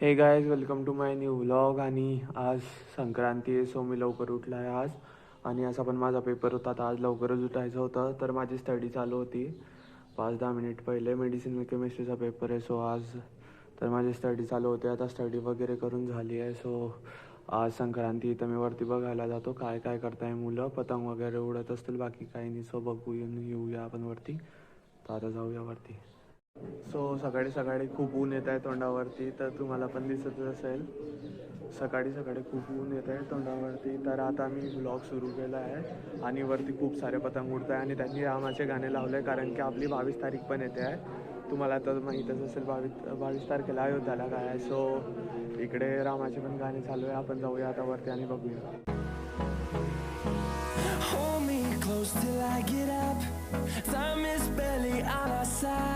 हे guys welcome to my new vlog आणि आज संक्रांती आहे सो मी लवकर उठला आहे आज. आणि असा पण माझा पेपर होता तर आज लवकरच उठायचं होतं तर माझी स्टडी चालू होती. पाच दहा मिनिट पहिले मेडिसिन केमिस्ट्रीचा पेपर आहे सो आज तर माझी स्टडी चालू होते. आता स्टडी वगैरे करून झाली आहे सो आज संक्रांती तर मी वरती बघायला जातो काय काय करताय मुलं पतंग वगैरे उडत असतील बाकी काही नाही सो बघू येऊन येऊया आपण वरती. तर आता जाऊया वरती. सो सकाळी सकाळी खूप ऊन येत आहे तोंडावरती तर तुम्हाला पण दिसत असेल सकाळी सकाळी खूप ऊन येत आहे तोंडावरती तर आता मी ब्लॉग सुरू केला आहे आणि वरती खूप सारे पतंग उडत आहे आणि त्यांनी रामाचे गाणे लावले कारण की आपली बावीस तारीख पण येते आहे तुम्हाला तर माहीतच असेल बावीस बावीस तारखेला अयोध्याला काय आहे सो इकडे रामाचे पण गाणे चालू आहे आपण जाऊया आता वरती आणि बघूया close till I get up. Time is barely on our side.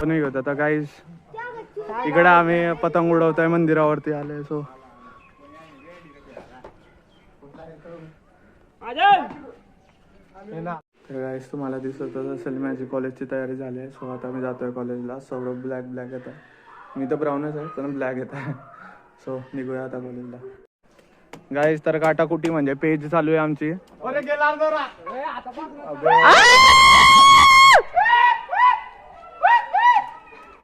पण नाही होत. आता काहीच इकडे आम्ही पतंग उडवतोय मंदिरावरती आलोय सो तर गाईस तुम्हाला दिसतच असेल माझी कॉलेजची तयारी झाली आहे. सो आता मी जातोय कॉलेजला सौरभ ब्लॅक ब्लॅक येत आहे मी तर ब्राऊनच आहे पण ब्लॅक येत आहे सो निघूया आता कॉलेजला गाईस तर काटाकुटी म्हणजे पेज चालू आहे आमची.